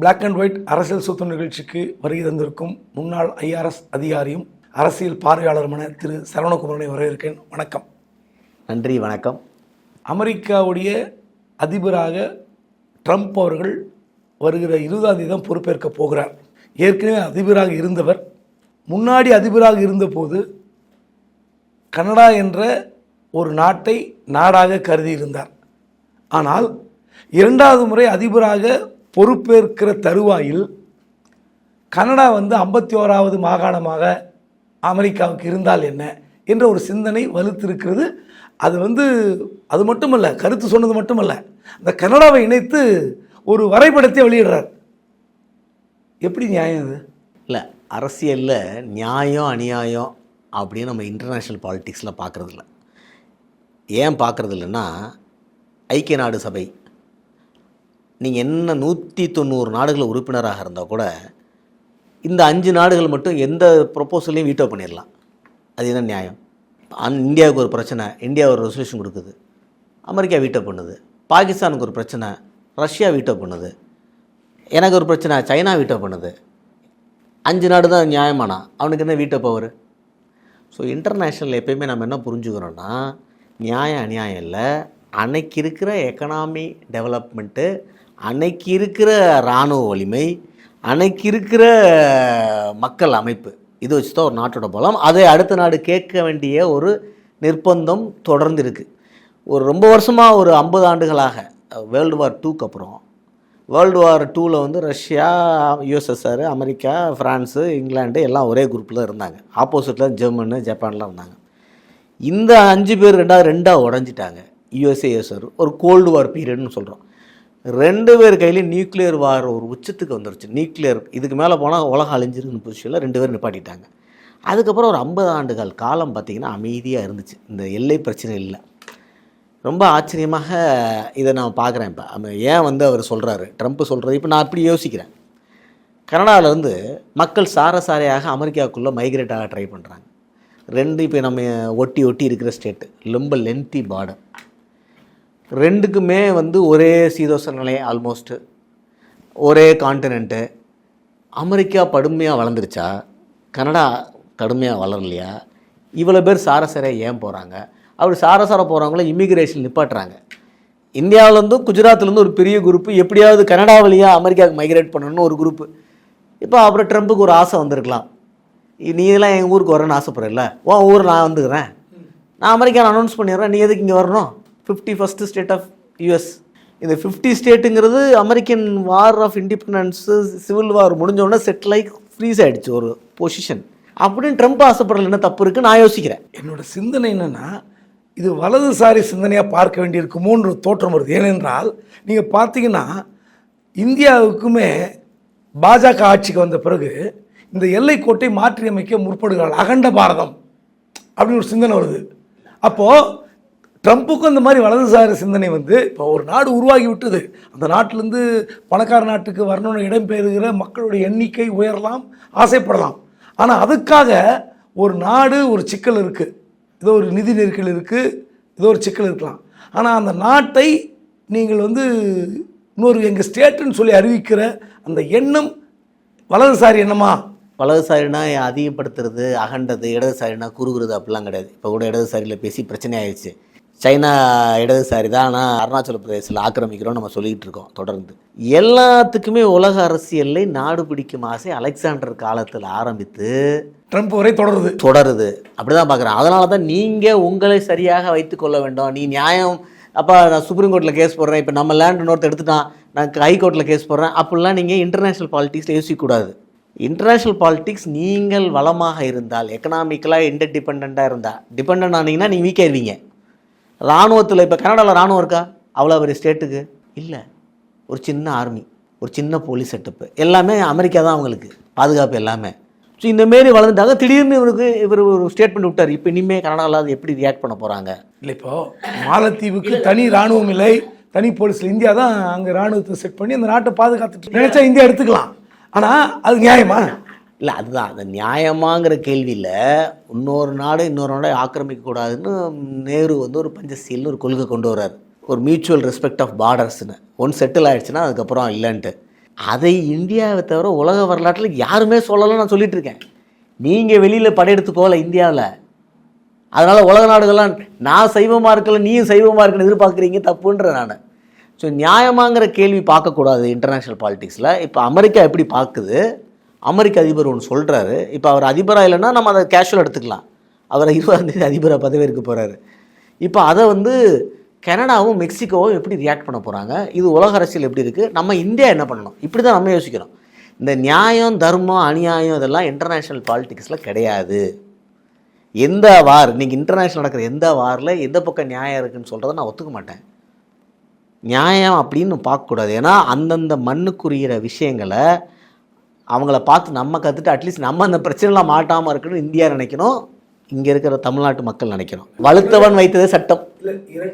Black and white அரசியல் சுத்த நிகழ்ச்சிக்கு வருகை தந்திருக்கும் முன்னாள் ஐஆர்எஸ் அதிகாரியும் அரசியல் பார்வையாளருமான திரு சரவணகுமாரனை வரவேற்கிறேன். வணக்கம். நன்றி வணக்கம். அமெரிக்காவுடைய அதிபராக ட்ரம்ப் அவர்கள் வருகிற இருபதாம் தேதி தான் பொறுப்பேற்க போகிறார். ஏற்கனவே அதிபராக இருந்தவர் முன்னாடி அதிபராக இருந்தபோது கனடா என்ற ஒரு நாட்டை நாடாக கருதி இருந்தார். ஆனால் இரண்டாவது முறை அதிபராக பொறுப்பேற்கிற தருவாயில் கனடா வந்து ஐம்பத்தி ஓராவது மாகாணமாக அமெரிக்காவுக்கு இருந்தால் என்ன என்ற ஒரு சிந்தனை வலுத்திருக்கிறது. அது வந்து அது மட்டுமல்ல கருத்து சொன்னது மட்டுமல்ல அந்த கனடாவை இணைத்து ஒரு வரைபடத்தை வெளியிடுறார். எப்படி நியாயம் அது? இல்லை அரசியலில் நியாயம் அநியாயம் அப்படின்னு நம்ம இன்டர்நேஷ்னல் பாலிட்டிக்ஸில் பார்க்குறதில்ல ஏன் பார்க்குறது இல்லைன்னா ஐக்கிய நாடு சபை நீங்கள் என்ன நூற்றி தொண்ணூறு நாடுகள் உறுப்பினராக இருந்தால் கூட இந்த அஞ்சு நாடுகள் மட்டும் எந்த ப்ரொப்போசலையும் வீட்டோ பண்ணிடலாம் அது என்ன நியாயம்? அந் இந்தியாவுக்கு ஒரு பிரச்சனை இந்தியா ஒரு ரெசல்யூஷன் கொடுக்குது. அமெரிக்கா வீட்டோ பண்ணுது. பாகிஸ்தானுக்கு ஒரு பிரச்சனை ரஷ்யா வீட்டோ பண்ணுது. எனக்கு ஒரு பிரச்சனை சைனா வீட்டோ பண்ணுது. அஞ்சு நாடு தான் நியாயமானா? அவனுக்கு என்ன வீட்டோ பவர் ஸோ இன்டர்நேஷ்னல் எப்பயுமே நம்ம என்ன புரிஞ்சுக்கிறோன்னா நியாயம் அநியாயம் இல்லை. அன்னைக்கு இருக்கிற எக்கனாமி டெவலப்மெண்ட்டு அன்னைக்கு இருக்கிற இராணுவ வலிமை அன்னைக்கு இருக்கிற மக்கள் அமைப்பு இது வச்சு தான் ஒரு நாட்டோட பலம். அதை அடுத்த நாடு கேட்க வேண்டிய ஒரு நிர்பந்தம் தொடர்ந்து இருக்குது ஒரு ரொம்ப வருஷமாக ஒரு ஐம்பது ஆண்டுகளாக வேர்ல்டு வார் டூக்கு அப்புறம் வேர்ல்டு வார் டூவில் வந்து Russia USSR America France England எல்லாம் ஒரே குரூப்பில் இருந்தாங்க. ஆப்போசிட்டில் ஜெர்மனு ஜப்பான்லாம் இருந்தாங்க. இந்த அஞ்சு பேர் ரெண்டாவது ரெண்டாக உடஞ்சிட்டாங்க. யூஎஸ்ஏ யூஎஸ்ஆர் ஒரு கோல்டு வார் பீரியட்னு சொல்கிறோம் ரெண்டு பேர் கையிலையும் நியூக்ளியர் வார் ஒரு உச்சத்துக்கு வந்துருச்சு. நியூக்ளியர் இதுக்கு மேலே போனால் உலகம் அழிஞ்சிருக்குன்னு பொசிஷனில் ரெண்டு பேர் நிப்பாட்டிட்டாங்க. அதுக்கப்புறம் ஒரு ஐம்பது ஆண்டுகள் காலம் பார்த்திங்கன்னா அமைதியாக இருந்துச்சு. இந்த எல்லை பிரச்சனை இல்லை. ரொம்ப ஆச்சரியமாக இதை நான் பார்க்குறேன் இப்போ. ஏன் வந்து அவர் சொல்கிறாரு ட்ரம்ப் சொல்கிறது இப்போ நான் அப்படி யோசிக்கிறேன். கனடாவில் வந்து மக்கள் சாரசாரையாக அமெரிக்காவுக்குள்ளே மைக்ரேட் ஆக ட்ரை பண்ணுறாங்க ரெண்டு இப்போ நம்ம ஒட்டி ஒட்டி இருக்கிற ஸ்டேட்டு ரொம்ப லென்த்தி பார்டர் ரெண்டுக்குமே வந்து ஒரே சீதோச நிலை ஆல்மோஸ்ட்டு ஒரே கான்டினென்ட்டு அமெரிக்கா படுமையாக வளர்ந்துருச்சா? கனடா கடுமையாக வளரலையா? இவ்வளோ பேர் சாரசரை ஏன் போகிறாங்க அப்படி சாரசார போகிறவங்கள இமிக்ரேஷன் நிப்பாட்டுறாங்க. இந்தியாவிலேருந்து குஜராத்லேருந்து ஒரு பெரிய குரூப்பு எப்படியாவது கனடா வழியாக அமெரிக்காவுக்கு மைக்ரேட் பண்ணணும்னு ஒரு குரூப்பு இப்போ அப்புறம் ட்ரம்ப்புக்கு ஒரு ஆசை வந்திருக்கலாம். நீ இதெல்லாம் எங்கள் ஊருக்கு வரேன்னு ஆசைப்படுறல உன் ஊர் நான் வந்துக்கிறேன். நான் அமெரிக்கா அனௌன்ஸ் பண்ணிடுறேன். நீ எதுக்கு இங்கே வரணும்? Fifty first state of US இந்த fifty ஸ்டேட்டுங்கிறது American war of independence civil war முடிஞ்சோடனே செட்டில் ஆகி ஃப்ரீஸ் ஆகிடுச்சு ஒரு பொசிஷன் அப்படின்னு ட்ரம்ப் ஆசைப்படல என்ன தப்பு இருக்குது நான் யோசிக்கிறேன். என்னோட சிந்தனை என்னன்னா இது வலதுசாரி சிந்தனையாக பார்க்க வேண்டியிருக்குமோன்ற தோற்றம் வருது. ஏனென்றால் நீங்கள் பார்த்தீங்கன்னா இந்தியாவுக்குமே பாஜக ஆட்சிக்கு வந்த பிறகு இந்த எல்லைக்கோட்டை மாற்றியமைக்க முற்படுகிறாள் அகண்ட பாரதம் அப்படின்னு ஒரு சிந்தனை வருது. அப்போது ட்ரம்ப்புக்கும் இந்த மாதிரி வலதுசாரி சிந்தனை வந்து இப்போ ஒரு நாடு உருவாகி விட்டது அந்த நாட்டிலேருந்து பணக்கார நாட்டுக்கு வரணும்னு இடம்பெறுகிற மக்களுடைய எண்ணிக்கை உயரலாம் ஆசைப்படலாம். ஆனால் அதுக்காக ஒரு நாடு ஒரு சிக்கல் இருக்குது ஏதோ ஒரு நிதி நெருக்கல் இருக்குது ஏதோ ஒரு சிக்கல் இருக்கலாம். ஆனால் அந்த நாட்டை நீங்கள் வந்து இன்னொரு எங்கள் ஸ்டேட்டுன்னு சொல்லி அறிவிக்கிற அந்த எண்ணம் வலதுசாரி எண்ணமா? வலதுசாரினா அதிகப்படுத்துறது அகண்டது இடதுசாரினா குறுகுறது அப்படிலாம் கிடையாது. இப்போ கூட இடதுசாரியில் பேசி பிரச்சனை ஆயிடுச்சு. சைனா இடதுசாரி தான் ஆனால் அருணாச்சல பிரதேசத்தில் ஆக்கிரமிக்கிறோம் நம்ம சொல்லிக்கிட்டு இருக்கோம் தொடர்ந்து. எல்லாத்துக்குமே உலக அரசியலில் நாடு பிடிக்கும் ஆசை அலெக்சாண்டர் காலத்தில் ஆரம்பித்து ட்ரம்ப் வரை தொடருது. தொடருது. அப்படி தான் பார்க்குறேன் அதனால தான் நீங்கள் உங்களை சரியாக வைத்துக்கொள்ள வேண்டும். நீ நியாயம் அப்போ நான் சுப்ரீம் கோர்ட்டில் கேஸ் போடுறேன் இப்போ நம்ம லேண்ட் இன்னொருத்த எடுத்துட்டான் நான் ஹை கோர்ட்டில் கேஸ் போடுறேன் அப்படிலாம் நீங்கள் இன்டர்நேஷ்னல் பாலிட்டிக்ஸில் யோசிக்கக்கூடாது. இன்டர்நேஷ்னல் பாலிட்டிக்ஸ் நீங்கள் வளமாக இருந்தால் எக்கனாமிக்கலாக இன்டர் டிபெண்ட்டாக இருந்தால் டிபெண்ட் ஆனீங்கன்னா நீங்கள் வீக் ஆயிருவீங்க இராணுவத்தில் இப்போ கனடாவில் இராணுவம் இருக்கா? அவ்வளோ பெரிய ஸ்டேட்டுக்கு? இல்லை. ஒரு சின்ன ஆர்மி ஒரு சின்ன போலீஸ் செட்டப்பு. எல்லாமே அமெரிக்கா தான் அவங்களுக்கு. பாதுகாப்பு எல்லாமே. ஸோ இந்தமாரி வளர்ந்துட்டாங்க. திடீர்னு இவருக்கு இவர் ஒரு ஸ்டேட்மெண்ட் விட்டார். இப்போ இனிமேல் கனடாவில் அது எப்படி ரியாக்ட் பண்ண போகிறாங்க இல்லை இப்போது மாலத்தீவுக்கு தனி ராணுவம் இல்லை. தனி போலீஸில் இந்தியா தான் அங்கே ராணுவத்தை செட் பண்ணி அந்த நாட்டை பாதுகாத்துட்டு நினச்சா இந்தியா எடுத்துக்கலாம். ஆனால் அது நியாயமா? இல்லை அதுதான். அந்த நியாயமாங்கிற கேள்வியில் இன்னொரு நாடு இன்னொரு நாடை ஆக்கிரமிக்கக்கூடாதுன்னு நேரு வந்து ஒரு பஞ்சசீல்னு ஒரு கொள்கை கொண்டு வர்றார். ஒரு மியூச்சுவல் ரெஸ்பெக்ட் ஆஃப் பார்டர்ஸ்னு ஒன் செட்டில் ஆகிடுச்சுன்னா அதுக்கப்புறம் இல்லைன்ட்டு. அதை இந்தியாவை தவிர உலக வரலாற்றில் யாருமே சொல்லலாம் நான் சொல்லிகிட்டு இருக்கேன். நீங்கள் வெளியில் படையெடுத்து போகல இந்தியாவில். அதனால் உலக நாடுகள்லாம் நான் சைவமாக இருக்கல நீயும் சைவமாக இருக்கன்னு எதிர்பார்க்குறீங்க தப்புன்ற நான். ஸோ நியாயமாங்கிற கேள்வி பார்க்கக்கூடாது இன்டர்நேஷ்னல் பாலிட்டிக்ஸில் இப்போ அமெரிக்கா எப்படி பார்க்குது? அமெரிக்க அதிபர் ஒன்று சொல்கிறாரு இப்போ அவர் அதிபராக இல்லைன்னா நம்ம அதை கேஷுவல் எடுத்துக்கலாம். அவர் இருபதாம் தேதி அதிபராக பதவியேற்க போகிறாரு இப்போ அதை வந்து கனடாவும் மெக்சிகோவும் எப்படி ரியாக்ட் பண்ண போகிறாங்க இது உலக அரசியல் எப்படி இருக்குது நம்ம இந்தியா என்ன பண்ணணும்? இப்படி தான் நம்ம யோசிக்கிறோம். இந்த நியாயம் தர்மம் அநியாயம் இதெல்லாம் இன்டர்நேஷ்னல் பாலிட்டிக்ஸில் கிடையாது. எந்த வார் நீங்கள் இன்டர்நேஷ்னல் நடக்கிற எந்த வாரில் எந்த பக்கம் நியாயம் இருக்குன்னு சொல்கிறத நான் ஒத்துக்க மாட்டேன். நியாயம் அப்படின்னு பார்க்கக்கூடாது ஏன்னா அந்தந்த மண்ணுக்குரிய விஷயங்களை அவங்கள பார்த்து நம்ம கற்றுட்டு அட்லீஸ்ட் நம்ம அந்த பிரச்சனைலாம் மாட்டாமல் இருக்கணும் இந்தியா நினைக்கணும். இங்கே இருக்கிற தமிழ்நாட்டு மக்கள் நினைக்கணும். வலுத்தவன் வைத்ததே சட்டம்.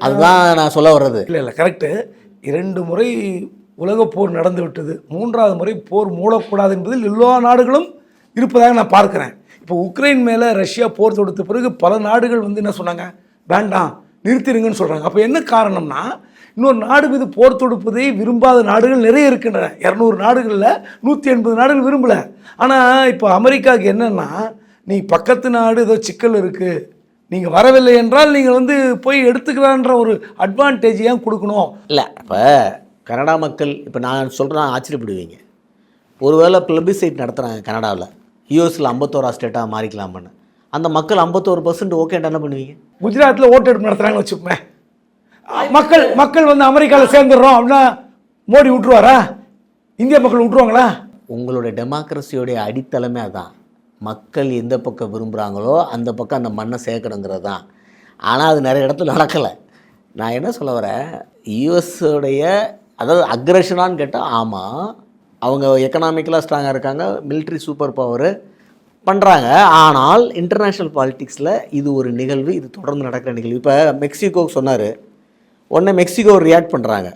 அதுதான் நான் சொல்ல வர்றது. இல்லை இல்லை கரெக்டு இரண்டு முறை உலகப் போர் நடந்து விட்டது. மூன்றாவது முறை போர் மூடக்கூடாது என்பதில் எல்லா நாடுகளும் இருப்பதாக நான் பார்க்குறேன். இப்போ உக்ரைன் மேலே ரஷ்யா போர் தொடுத்த பிறகு பல நாடுகள் வந்து என்ன சொன்னாங்க? வேண்டாம் நிறுத்திடுங்கன்னு சொல்கிறாங்க அப்போ என்ன காரணம்னா இன்னொரு நாடு மீது போர் தொடுப்பதை விரும்பாத நாடுகள் நிறைய இருக்கின்றன. இரநூறு நாடுகளில் நூற்றி எண்பது நாடுகள் விரும்பலை. ஆனால் இப்போ அமெரிக்காவுக்கு என்னென்னா நீ பக்கத்து நாடு ஏதோ சிக்கல் இருக்குது நீங்கள் வரவில்லை என்றால் நீங்கள் வந்து போய் எடுத்துக்கலான்ற ஒரு அட்வான்டேஜ் ஏன் கொடுக்கணும்? இல்லை இப்போ கனடா மக்கள் இப்போ நான் சொல்கிறேன் ஆச்சரியப்படுவீங்க. ஒருவேளை பிளபிசைட் நடத்துகிறாங்க கனடாவில். யூஎஸில் ஐம்பத்தோரா ஸ்டேட்டாக மாறிக்கலாமான்னு அந்த மக்கள் ஐம்பத்தோரு பர்சன்ட் ஓகேன்ட்டு என்ன பண்ணுவீங்க? குஜராத்தில் ஓட்டெடுப்பு நடத்துகிறாங்கன்னு வச்சுக்கோமே. மக்கள் மக்கள் வந்து அமெரிக்காவில் சேர்ந்துடுறோம் அப்படின்னா மோடி விட்டுருவாரா? இந்திய மக்கள் விட்டுருவாங்களா? உங்களுடைய டெமோக்ரஸியோடைய அடித்தளமே அதான். மக்கள் எந்த பக்கம் விரும்புகிறாங்களோ அந்த பக்கம் அந்த மண்ணை சேர்க்கணுங்கிறது தான் ஆனால் அது நிறைய இடத்துல நடக்கலை. நான் என்ன சொல்ல வரேன்? யூஎஸோடைய அதாவது அக்ரஷனான்னு கேட்டால் ஆமாம் அவங்க எக்கனாமிக்கலாக ஸ்ட்ராங்காக இருக்காங்க. military சூப்பர் பவரு பண்ணுறாங்க ஆனால் இன்டர்நேஷ்னல் பாலிடிக்ஸில் இது ஒரு நிகழ்வு இது தொடர்ந்து நடக்கிற நிகழ்வு. இப்போ மெக்சிகோ சொன்னார் உடனே மெக்சிகோ ரியாக்ட் பண்ணுறாங்க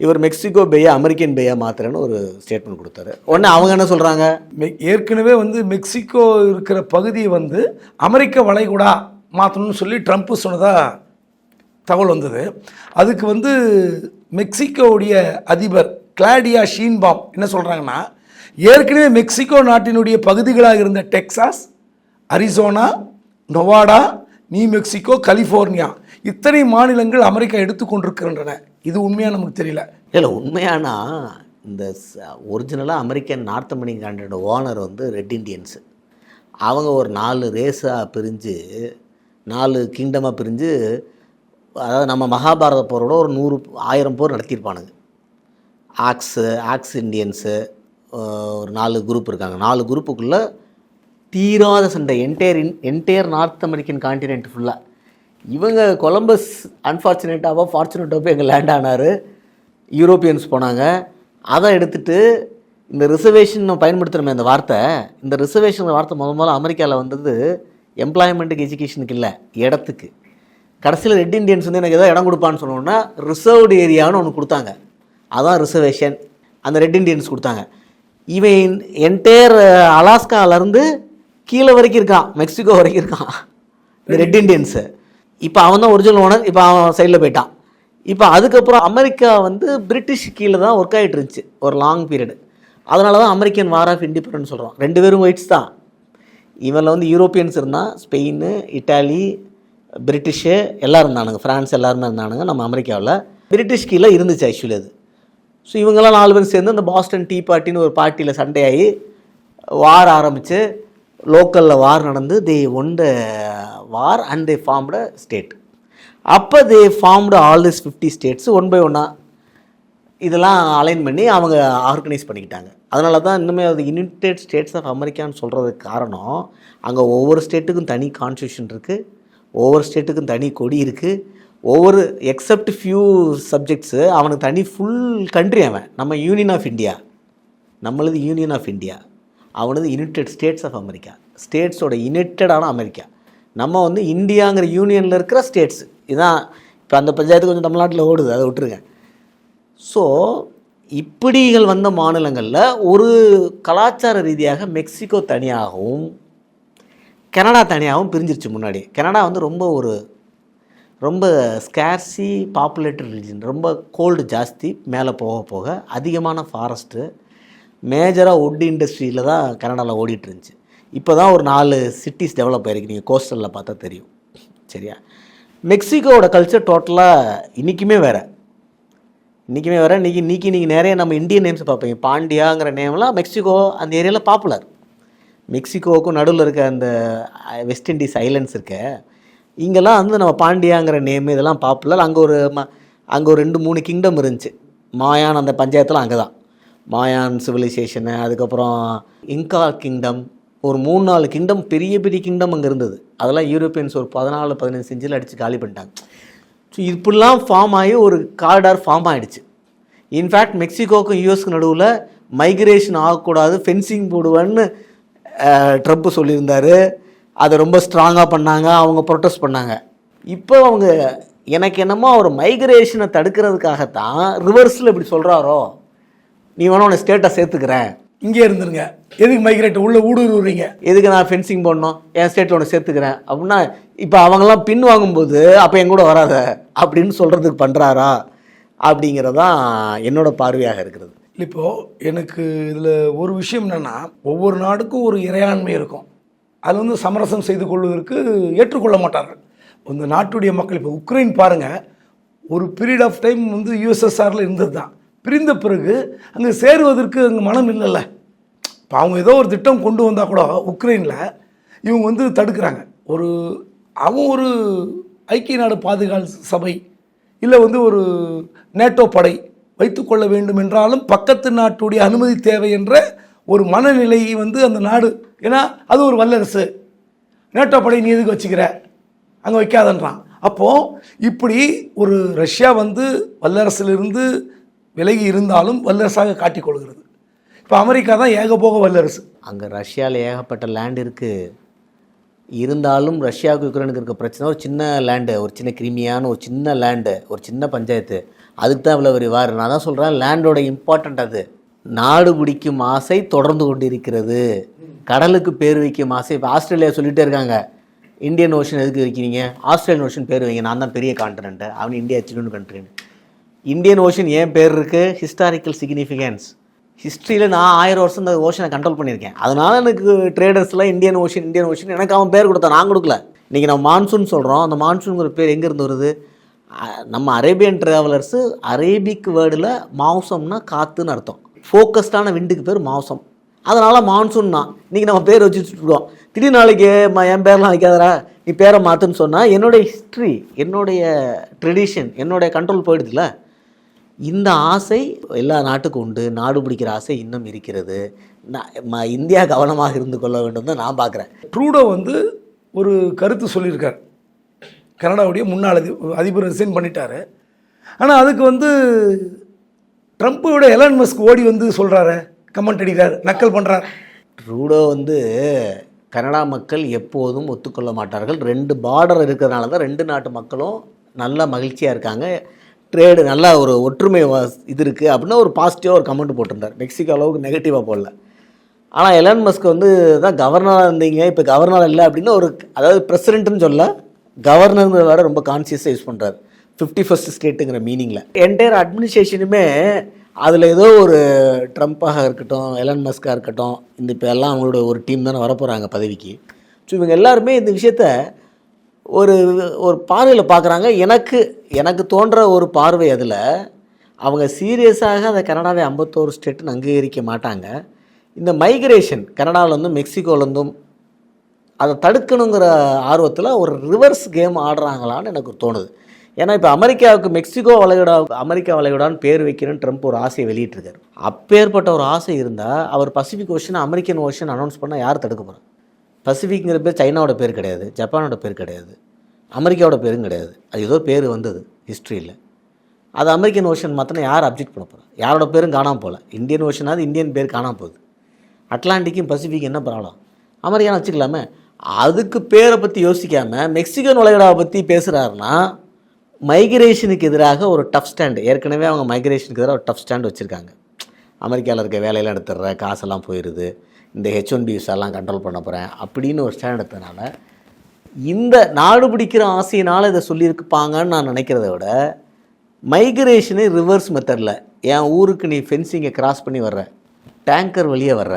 இவர் மெக்சிகோ பேயை அமெரிக்கன் பேயா மாத்திரன்னு ஒரு ஸ்டேட்மெண்ட் கொடுத்தாரு. உடனே அவங்க என்ன சொல்கிறாங்க மெ- ஏற்கனவே வந்து மெக்சிகோ இருக்கிற பகுதியை வந்து அமெரிக்க வளைகுடா மாற்றணும்னு சொல்லி ட்ரம்ப்பு சொன்னதாக தகவல் வந்தது. அதுக்கு வந்து மெக்சிகோவுடைய அதிபர் கிளாடியா ஷீன்பாம் என்ன சொல்கிறாங்கன்னா ஏற்கனவே மெக்சிகோ நாட்டினுடைய பகுதிகளாக இருந்த Texas Arizona Nevada New Mexico California இத்தனை மாநிலங்கள் அமெரிக்கா எடுத்துக்கொண்டிருக்கின்றன இது உண்மையாக நமக்கு தெரியல. இல்லை உண்மையானா இந்த ஒரிஜினலாக அமெரிக்கன் நார்த் அமெரிக்கன் கான்டினோட ஓனர் வந்து ரெட் இண்டியன்ஸு அவங்க ஒரு நாலு ரேஸாக பிரிஞ்சு நாலு கிங்டமாக பிரிஞ்சு அதாவது நம்ம மகாபாரத போரோட ஒரு நூறு ஆயிரம் போர் நடத்தியிருப்பானுங்க. ஆக்ஸு ஆக்ஸ் இண்டியன்ஸு ஒரு நாலு குரூப் இருக்காங்க. நாலு குரூப்புக்குள்ளே தீராத சண்டை. Entire in entire north American continent ஃபுல்லாக இவங்க கொலம்பஸ் அன்ஃபார்ச்சுனேட்டாவோ ஃபார்ச்சுனேட்டாவோ எங்கள் லேண்ட் ஆனார். யூரோப்பியன்ஸ் போனாங்க. அதை எடுத்துட்டு இந்த ரிசர்வேஷன் பயன்படுத்துகிறோமே அந்த வார்த்தை. இந்த ரிசர்வேஷன் வார்த்தை முத முதல்ல அமெரிக்காவில் வந்தது எம்ப்ளாய்மெண்ட்டுக்கு எஜுகேஷனுக்கு இல்லை இடத்துக்கு. கடைசியில் ரெட் இண்டியன்ஸ் வந்து எனக்கு ஏதோ இடம் கொடுப்பான்னு சொன்னோன்னா ரிசர்வ்டு ஏரியான்னு ஒன்று கொடுத்தாங்க. அதான் ரிசர்வேஷன் அந்த ரெட் இண்டியன்ஸ் கொடுத்தாங்க. இவன் என்டையர் அலாஸ்காவிலேருந்து கீழே வரைக்கும் இருக்கான் மெக்சிகோ வரைக்கும் இருக்கான். இந்த ரெட் இண்டியன்ஸு இப்போ அவன் தான் ஒரிஜினல் ஓனர் இப்போ அவன் சைடில் போயிட்டான். இப்போ அதுக்கப்புறம் அமெரிக்கா வந்து பிரிட்டிஷ் கீழே தான் ஒர்க் ஆகிட்டு இருந்துச்சு ஒரு லாங் பீரியடு அதனால தான் அமெரிக்கன் வார் ஆஃப் இண்டிபெண்டன்ஸ் சொல்கிறோம் ரெண்டு பேரும் ஒயிட்ஸ் தான். இவனில் வந்து யூரோப்பியன்ஸ் இருந்தால் ஸ்பெயின் இட்டாலி பிரிட்டிஷு எல்லாம் இருந்தானுங்க ஃப்ரான்ஸ் எல்லாருமே இருந்தானுங்க நம்ம அமெரிக்காவில். பிரிட்டிஷ் கீழே இருந்துச்சு ஆக்சுவலி அது. ஸோ இவங்கெல்லாம் நாலு பேர் சேர்ந்து அந்த பாஸ்டன் டீ பார்ட்டின்னு ஒரு பார்ட்டியில் சண்டையாகி வார் ஆரம்பித்து லோக்கலில் வார் நடந்து they won the war and they formed state அப்போ they formed all this fifty states one by ஒன்னாக இதெல்லாம் அலைன் பண்ணி அவங்க ஆர்கனைஸ் பண்ணிக்கிட்டாங்க. அதனால தான் இன்னுமே அது யுனைடெட் ஸ்டேட்ஸ் ஆஃப் அமெரிக்கான்னு சொல்கிறதுக்கு காரணம் அங்கே ஒவ்வொரு ஸ்டேட்டுக்கும் தனி கான்ஸ்டியூஷன் இருக்குது ஒவ்வொரு ஸ்டேட்டுக்கும் தனி கொடி இருக்குது ஒவ்வொரு எக்ஸப்ட் ஃபியூ சப்ஜெக்ட்ஸு அவனுக்கு தனி ஃபுல் கண்ட்ரி அவன். நம்ம யூனியன் ஆஃப் இந்தியா நம்மளது யூனியன் ஆஃப் இந்தியா அவனது யுனைடெட் ஸ்டேட்ஸ் ஆஃப் அமெரிக்கா ஸ்டேட்ஸோட யுனைட்டடான அமெரிக்கா நம்ம வந்து இந்தியாங்கிற யூனியனில் இருக்கிற ஸ்டேட்ஸ் இதான் இப்போ அந்த பஞ்சாயத்து கொஞ்சம் தமிழ்நாட்டில் ஓடுது அதை விட்டுருங்க. ஸோ இப்படிகள் வந்த மாநிலங்களில் ஒரு கலாச்சார ரீதியாக மெக்சிகோ தனியாகவும் கனடா தனியாகவும் பிரிஞ்சிருச்சு முன்னாடி. கனடா வந்து ரொம்ப ஒரு ரொம்ப ஸ்கேர்சி பாப்புலேட்டட் ரிலிஜன் ரொம்ப கோல்டு ஜாஸ்தி மேலே போக போக அதிகமான ஃபாரஸ்ட்டு மேஜராக உட் இண்டஸ்ட்ரியில் தான் கனடாவில் ஓடிட்டு இருந்துச்சு இப்போ தான் ஒரு நாலு சிட்டிஸ் டெவலப் ஆயிருக்கு. நீங்கள் கோஸ்டலில் பார்த்தா தெரியும். சரியா? மெக்சிகோவோட கல்ச்சர் டோட்டலாக இன்றைக்குமே வேறு. இன்றைக்குமே வேறு. இன்றைக்கி இன்றைக்கி நீங்கள் நிறைய நம்ம இந்தியன் நேம்ஸ் பார்ப்பீங்க. பாண்டியாங்கிற நேம்லாம் மெக்சிகோ அந்த ஏரியாவில் பாப்புலர் மெக்சிகோவுக்கும் நடுவில் இருக்க அந்த வெஸ்ட் இண்டீஸ் ஐலண்ட்ஸ் இருக்க இங்கெல்லாம் வந்து நம்ம பாண்டியாங்கிற நேம் இதெல்லாம் பாப்புலர் அங்கே ஒரு ம அங்கே ஒரு ரெண்டு மூணு கிங்டம் இருந்துச்சு. மாயான் அந்த பஞ்சாயத்தில் அங்கே தான் மாயான் சிவிலைசேஷனு அதுக்கப்புறம் இங்கா கிங்டம் ஒரு மூணு நாலு கிங்டம் பெரிய பெரிய கிங்டம் அங்கே இருந்தது. அதெல்லாம் யூரோப்பியன்ஸ் ஒரு பதினாலு பதினஞ்சு செஞ்சில் அடித்து காலி பண்ணிட்டாங்க. ஸோ இப்படிலாம் ஃபார்ம் ஆகி ஒரு காரிடார் ஃபார்ம் ஆகிடுச்சு இன்ஃபேக்ட் மெக்சிகோக்கும் யூஎஸ்க்கு நடுவில் மைக்ரேஷன் ஆகக்கூடாது ஃபென்சிங் போடுவேன்னு ட்ரம்ப் சொல்லியிருந்தார். அதை ரொம்ப ஸ்ட்ராங்காக பண்ணாங்க அவங்க ப்ரொட்டஸ்ட் பண்ணாங்க. இப்போ அவங்க எனக்கு என்னமோ அவர் மைக்ரேஷனை தடுக்கிறதுக்காகத்தான் ரிவர்ஸில் இப்படி சொல்கிறாரோ நீ வேணா உன்னை ஸ்டேட்டை சேர்த்துக்கிறேன். இங்கே இருந்துருங்க. எதுக்கு மைக்ரேட் உள்ள ஊடுருவுறீங்க எதுக்கு நான் ஃபென்சிங் போடணும்? என் ஸ்டேட்டில் ஒன்று சேர்த்துக்கிறேன். அப்படின்னா இப்போ அவங்கெல்லாம் பின் வாங்கும்போது அப்போ என் கூட வராத. அப்படின்னு சொல்கிறதுக்கு பண்ணுறாரா அப்படிங்கிறதான் என்னோட பார்வையாக இருக்கிறது. இப்போ எனக்கு இதில் ஒரு விஷயம் என்னென்னா ஒவ்வொரு நாடுக்கும் ஒரு இறையாண்மை இருக்கும். அது வந்து சமரசம் செய்து கொள்வதற்கு ஏற்றுக்கொள்ள மாட்டார்கள். இந்த நாட்டுடைய மக்கள் இப்போ உக்ரைன் பாருங்கள் ஒரு பீரியட் ஆஃப் டைம் வந்து யூஎஸ்எஸ்ஆரில் இருந்தது தான் பிரிந்த பிறகு அங்கே சேருவதற்கு அங்கே மனம் இல்லைல்ல. இப்போ அவங்க ஏதோ ஒரு திட்டம் கொண்டு வந்தால் கூட உக்ரைனில் இவங்க வந்து தடுக்கிறாங்க. ஒரு அவன் ஒரு ஐக்கிய நாடு பாதுகாப்பு சபை இல்லை வந்து ஒரு நேட்டோ படை வைத்துக்கொள்ள வேண்டும் என்றாலும் பக்கத்து நாட்டுடைய அனுமதி தேவை என்ற ஒரு மனநிலை வந்து அந்த நாடு. ஏன்னா அது ஒரு வல்லரசு. நேட்டோ படை நீ எதுக்கு வச்சுக்கிற? அங்கே வைக்காதன்றான். அப்போது இப்படி ஒரு ரஷ்யா வந்து வல்லரசிலிருந்து விலகி இருந்தாலும் வல்லரசாக காட்டிக்கொள்கிறது இப்போ அமெரிக்கா தான் ஏகபோக வல்லரசு. அங்கே ரஷ்யாவில் ஏகப்பட்ட லேண்ட் இருக்குது இருந்தாலும் ரஷ்யாவுக்கு யுக்ரைனுக்கு இருக்க பிரச்சனை ஒரு சின்ன லேண்டு ஒரு சின்ன கிருமியான ஒரு சின்ன லேண்டு ஒரு சின்ன பஞ்சாயத்து. அதுக்கு தான் இவ்வளோ விரிவார் நான் தான் சொல்கிறேன் லேண்டோட இம்பார்ட்டண்ட் அது. நாடு பிடிக்கும் ஆசை தொடர்ந்து கொண்டிருக்கிறது. கடலுக்கு பேர் வைக்கும் ஆசை. இப்போ ஆஸ்திரேலியா சொல்லிகிட்டே இருக்காங்க. இந்தியன் ஓஷன் எதுக்கு வைக்கிறீங்க? ஆஸ்திரேலியன் ஓஷன் பேர் வைங்க. நான் தான் பெரிய கான்டினென்ட்டு அவன் இந்தியா சின்ன கண்ட்ரின்னு இந்தியன் ஓஷன் ஏன் பேர் இருக்குது ஹிஸ்டாரிக்கல் சிக்னிஃபிகன்ஸ் ஹிஸ்ட்ரியில் நான் ஆயிரம் வருஷம் இந்த ஓஷனை கண்ட்ரோல் பண்ணியிருக்கேன். அதனால எனக்கு ட்ரேடர்ஸ்லாம் இந்தியன் ஓஷன் இந்தியன் ஓஷன் எனக்கு அவன் பேர் கொடுத்தான். நான் கொடுக்கல. இன்றைக்கி நம்ம மான்சூன் சொல்கிறோம் அந்த மான்சூனுங்கிற பேர் எங்கேருந்து வருது? நம்ம அரேபியன் ட்ராவலர்ஸு அரேபிக் வேர்டில் மாவுசம்னா காற்றுன்னு அர்த்தம். ஃபோக்கஸ்டான விண்டுக்கு பேர் மாவுசம் அதனால் மான்சூன் தான். இன்றைக்கி நம்ம பேர் வச்சுட்டு திடீர் நாளைக்கு என் பேர்லாம் வைக்காதரா நீ பேரை மாற்றுன்னு சொன்னால் என்னுடைய ஹிஸ்ட்ரி என்னுடைய ட்ரெடிஷன் என்னுடைய கண்ட்ரோல் போயிடுதுல்ல? இந்த ஆசை எல்லா நாட்டுக்கும் உண்டு. நாடு பிடிக்கிற ஆசை இன்னும் இருக்கிறது. நான் இந்தியா கவனமாக இருந்து கொள்ள வேண்டும் தான் நான் பார்க்குறேன். ட்ரூடோ வந்து ஒரு கருத்து சொல்லியிருக்கார். கனடாவுடைய முன்னாள் அதி அதிபர் ரிசைன் பண்ணிட்டாரு. ஆனால் அதுக்கு வந்து ட்ரம்ப்போட எலான் மஸ்க் ஓடி வந்து சொல்கிறாரு கமெண்ட் அடிக்கிறார். நக்கல் பண்ணுறார் ட்ரூடோ வந்து கனடா மக்கள் எப்போதும் ஒத்துக்கொள்ள மாட்டார்கள். ரெண்டு பார்டர் இருக்கிறதுனால தான் ரெண்டு நாட்டு மக்களும் நல்ல மகிழ்ச்சியாக இருக்காங்க. ட்ரேடு நல்லா ஒரு ஒற்றுமை இது இருக்குது அப்படின்னா ஒரு பாசிட்டிவாக ஒரு கமெண்ட் போட்டிருந்தார். மெக்சிகோ அளவுக்கு நெகட்டிவாக போடல. ஆனால் எலான் மஸ்க் வந்து தான் கவர்னராக இருந்தீங்க இப்போ கவர்னர் இல்லை அப்படின்னு ஒரு அதாவது பிரசிடென்ட்னு சொல்ல கவர்னருங்கிற வேறு ரொம்ப கான்சியஸாக யூஸ் பண்ணுறாரு ஃபிஃப்டி ஃபஸ்ட் ஸ்டேட்டுங்கிற மீனிங்கில் என்டையர் அட்மினிஸ்ட்ரேஷனுமே அதில் ஏதோ ஒரு ட்ரம்ப்பாக இருக்கட்டும் எலன் மஸ்காக இருக்கட்டும் இந்த இப்போ எல்லாம் அவங்களோட ஒரு டீம் தானே வரப்போகிறாங்க பதவிக்கு. ஸோ இவங்க எல்லாருமே இந்த விஷயத்த ஒரு ஒரு பார்வையில் பார்க்குறாங்க. எனக்கு எனக்கு தோன்ற ஒரு பார்வை அதில். அவங்க சீரியஸாக அந்த கனடாவை ஐம்பத்தோரு ஸ்டேட்டுன்னு அங்கீகரிக்க மாட்டாங்க. இந்த மைக்ரேஷன் கனடாவிலேருந்தும் மெக்சிகோலேருந்தும் அதை தடுக்கணுங்கிற ஆர்வத்தில் ஒரு ரிவர்ஸ் கேம் ஆடுறாங்களான்னு எனக்கு தோணுது. ஏன்னா இப்போ அமெரிக்காவுக்கு மெக்சிகோ வளைகுடா அமெரிக்கா வளைகுடான்னு பேர் வைக்கிறேன்னு ட்ரம்ப் ஒரு ஆசையை வெளியிட்டிருக்காரு. அப்பேற்பட்ட ஒரு ஆசை இருந்தால் அவர் Pacific ocean American ocean announce பண்ணால் யார் தடுக்க போகிறார் பசிஃபிக்ங்கிற பேர் சைனாவோட பேர் கிடையாது ஜப்பானோட பேர் கிடையாது அமெரிக்காவோட பேரும் கிடையாது. அது ஏதோ பேர் வந்தது ஹிஸ்ட்ரியில் அது அமெரிக்கன் ஓஷன் மாத்திரம் யார் அப்ஜெக்ட் பண்ண போகிறா யாரோட பேரும் காணாமல் போகல. இந்தியன் ஓஷனாவது இந்தியன் பேர் காணாமல் போகுது. அட்லாண்டிக்கும் பசிஃபிக் என்ன ப்ராப்ளம் அமெரிக்கான்னு வச்சுக்கலாமே அதுக்கு பேரை பற்றி யோசிக்காமல் மெக்சிகன் வளைகுடாவை பற்றி பேசுகிறாருன்னா மைக்ரேஷனுக்கு எதிராக ஒரு டஃப் ஸ்டாண்டு ஏற்கனவே அவங்க மைக்ரேஷனுக்கு எதிராக ஒரு டஃப் ஸ்டாண்ட் வச்சுருக்காங்க. அமெரிக்காவில் இருக்க வேலையெல்லாம் எடுத்துடுற காசெல்லாம் போயிடுது இந்த ஹெச் ஒன் எல்லாம் கண்ட்ரோல் பண்ண போகிறேன் அப்படின்னு ஒரு ஸ்டாண்ட் எடுத்ததுனால இந்த நாடு பிடிக்கிற ஆசையினால் இதை சொல்லியிருப்பாங்கன்னு நான் நினைக்கிறத விட மைக்ரேஷனே ரிவர்ஸ் மெத்தடில் என் ஊருக்கு நீ ஃபென்சிங்கை கிராஸ் பண்ணி வர்ற டேங்கர் வழியே வர்ற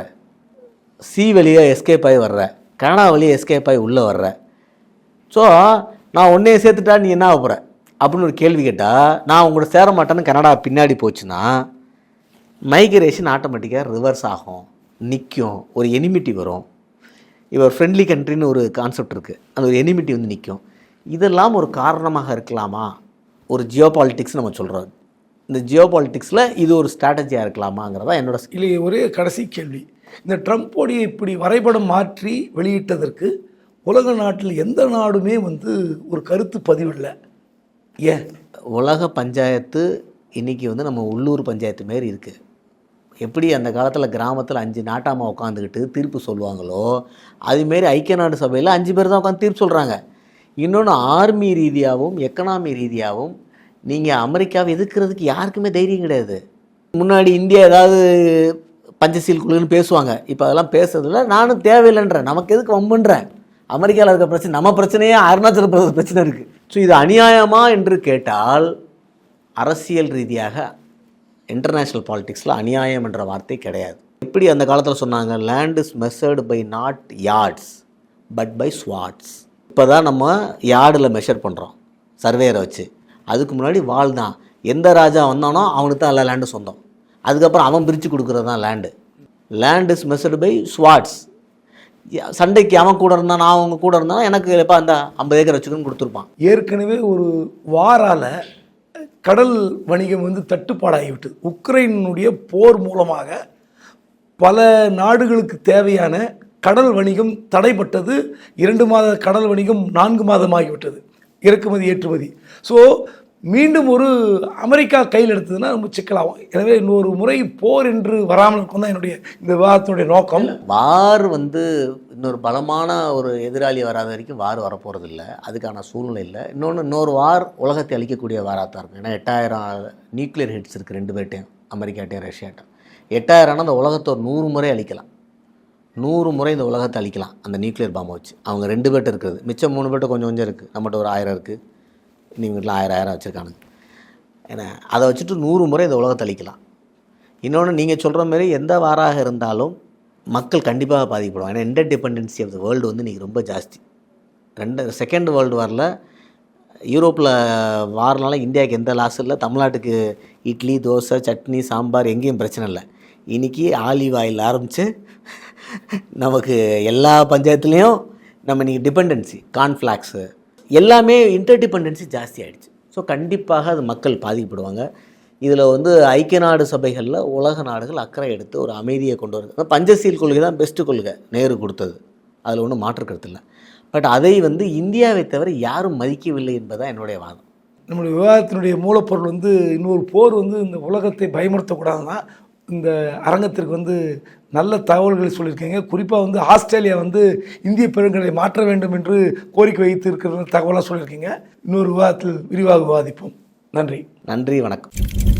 சி வழியாக எஸ்கேப் ஆகி வர்ற கனடா வழியாக எஸ்கேப் ஆகி உள்ளே வர்ற. ஸோ நான் உன்னைய சேர்த்துட்டா நீ என்ன ஆக போகிற அப்படின்னு ஒரு கேள்வி கேட்டால் நான் உங்களோட சேர மாட்டேன்னு கனடா பின்னாடி போச்சுன்னா மைக்ரேஷன் ஆட்டோமேட்டிக்காக ரிவர்ஸ் ஆகும். நிற்கும் ஒரு எனிமிட்டி வரும். இவர் ஃப்ரெண்ட்லி கண்ட்ரின்னு ஒரு கான்செப்ட் இருக்குது அந்த ஒரு எனிமிட்டி வந்து நிற்கும் இதெல்லாம் ஒரு காரணமாக இருக்கலாமா? ஒரு ஜியோ பாலிட்டிக்ஸ் நம்ம சொல்கிறோம் இந்த ஜியோ பாலிட்டிக்ஸில் இது ஒரு ஸ்ட்ராட்டஜியாக இருக்கலாமாங்கிறதா என்னோட இல்லை ஒரே கடைசி கேள்வி. இந்த ட்ரம்ப்போடைய இப்படி வரைபடம் மாற்றி வெளியிட்டதற்கு உலக நாட்டில் எந்த நாடுமே வந்து ஒரு கருத்து பதிவில்லை. ஏன்? உலக பஞ்சாயத்து இன்றைக்கி வந்து நம்ம உள்ளூர் பஞ்சாயத்து மாரி இருக்குது எப்படி அந்த காலத்தில் கிராமத்தில் அஞ்சு நாட்டாமா உட்காந்துக்கிட்டு தீர்ப்பு சொல்லுவாங்களோ அதுமாரி ஐக்கிய நாடு சபையில் அஞ்சு பேர் தான் உட்காந்து தீர்ப்பு சொல்கிறாங்க இன்னொன்று ஆர்மி ரீதியாகவும் எக்கனாமி ரீதியாகவும் நீங்கள் அமெரிக்காவை எதிர்க்கிறதுக்கு யாருக்குமே தைரியம் கிடையாது. முன்னாடி இந்தியா ஏதாவது பஞ்சசீல் குழுன்னு பேசுவாங்க. இப்போ அதெல்லாம் பேசுறதில்ல நானும் தேவையில்லைன்றேன். நமக்கு எதுக்கு வம்புன்றேன்? அமெரிக்காவில் இருக்க பிரச்சனை நம்ம பிரச்சனையே அருணாச்சல பிரதேச பிரச்சனை இருக்குது ஸோ இது அநியாயமா என்று கேட்டால் அரசியல் ரீதியாக இன்டர்நேஷ்னல் பாலிடிக்ஸில் அநியாயம் என்ற வார்த்தை கிடையாது. எப்படி அந்த காலத்தில் சொன்னாங்க? Land is measured by not yards but by swords இப்போ தான் நம்ம யார்டில் மெஷர் பண்ணுறோம் சர்வேயரை வச்சு. அதுக்கு முன்னாடி வால் தான். எந்த ராஜா வந்தானோ அவனுக்கு தான் எல்லா லேண்டும் சொந்தம். அதுக்கப்புறம் அவன் பிரித்து கொடுக்குறது தான் land land is measured by swords சண்டைக்கு அவன் கூட இருந்தான் நான் அவங்க கூட இருந்தாலும் எனக்கு இப்போ அந்த ஐம்பது ஏக்கர் வச்சுக்கணும்னு கொடுத்துருப்பான். ஏற்கனவே ஒரு வாரால் கடல் வணிகம் வந்து தட்டுப்பாடாகிவிட்டது உக்ரைனுடைய போர் மூலமாக பல நாடுகளுக்கு தேவையான கடல் வணிகம் தடைப்பட்டது இரண்டு மாத கடல் வணிகம் நான்கு மாதமாகிவிட்டது. இறக்குமதி ஏற்றுமதி. ஸோ மீண்டும் ஒரு அமெரிக்கா கையில் எடுத்ததுன்னா ரொம்ப சிக்கலாகும். எனவே இன்னொரு முறை போர் என்று வராமல் இருக்கும் தான் என்னுடைய இந்த விவாதத்தினுடைய நோக்கம். வார் வந்து இன்னொரு பலமான ஒரு எதிராளி வராத வரைக்கும் வார் வரப்போகிறது இல்லை அதுக்கான சூழ்நிலை இல்லை. இன்னொன்று இன்னொரு வார் உலகத்தை அழிக்கக்கூடிய வாராக தான் இருக்கும். ஏன்னா எட்டாயிரம் நியூக்ளியர் ஹிட்ஸ் இருக்குது ரெண்டு பேர்ட்டையும் அமெரிக்காட்டையும் ரஷ்யாட்டையும். எட்டாயிரம்னா அந்த உலகத்தை ஒரு நூறு முறை அழிக்கலாம். நூறு முறை இந்த உலகத்தை அழிக்கலாம் அந்த நியூக்ளியர் பாம்பை வச்சு. அவங்க ரெண்டு பேர்ட்ட இருக்குது மிச்சம் மூணு பேர்ட்ட கொஞ்சம் கொஞ்சம் இருக்குது நம்மகிட்ட ஒரு ஆயிரம் இருக்குது நீங்கள்லாம் ஆயிரம் ஆயிரம் வச்சுருக்கானுங்க. ஏன்னா அதை வச்சுட்டு நூறு முறை இந்த உலகத்தை அழிக்கலாம். இன்னொன்று நீங்கள் சொல்கிற மாதிரி எந்த வாராக இருந்தாலும் மக்கள் கண்டிப்பாக பாதிக்கப்படுவாங்க. ஏன்னா interdependency of the world வந்து இன்றைக்கி ரொம்ப ஜாஸ்தி. ரெண்டு செகண்ட் வேர்ல்டு வாரில் யூரோப்பில் வாரனால இந்தியாவுக்கு எந்த லாஸும் இல்லை. தமிழ்நாட்டுக்கு இட்லி தோசை சட்னி சாம்பார் எங்கேயும் பிரச்சனை இல்லை. இன்றைக்கி ஆலிவ் ஆயில் ஆரம்பித்து நமக்கு எல்லா பஞ்சாயத்துலேயும் நம்ம இன்றைக்கி டிபெண்டன்சி கான்ஃப்ளாக்ஸு எல்லாமே இன்டர்டிபெண்டன்சி ஜாஸ்தி ஆகிடுச்சு ஸோ கண்டிப்பாக அது மக்கள் பாதிக்கப்படுவாங்க. இதில் வந்து ஐக்கிய நாடு சபைகளில் உலக நாடுகள் அக்கறை எடுத்து ஒரு அமைதியை கொண்டு வருது பஞ்சசீல் கொள்கை தான் பெஸ்ட்டு கொள்கை நேரு கொடுத்தது. அதில் ஒன்றும் மாற்று கருத்து இல்லை. பட் அதை வந்து இந்தியாவை தவிர யாரும் மதிக்கவில்லை என்பதுதான் என்னுடைய வாதம். நம்முடைய விவாதத்தினுடைய மூலப்பொருள் வந்து இன்னொரு போர் வந்து இந்த உலகத்தை பயமுறுத்தக்கூடாதுன்னா இந்த அரங்கத்திற்கு வந்து நல்ல தகவல்களை சொல்லியிருக்கீங்க. குறிப்பாக வந்து ஆஸ்திரேலியா வந்து இந்திய பெருங்கடலை மாற்ற வேண்டும் என்று கோரிக்கை வைத்து இருக்கிற தகவலாக சொல்லியிருக்கீங்க. இன்னொரு விவாதத்தில் விரிவாக விவாதிப்போம். நன்றி. நன்றி வணக்கம்.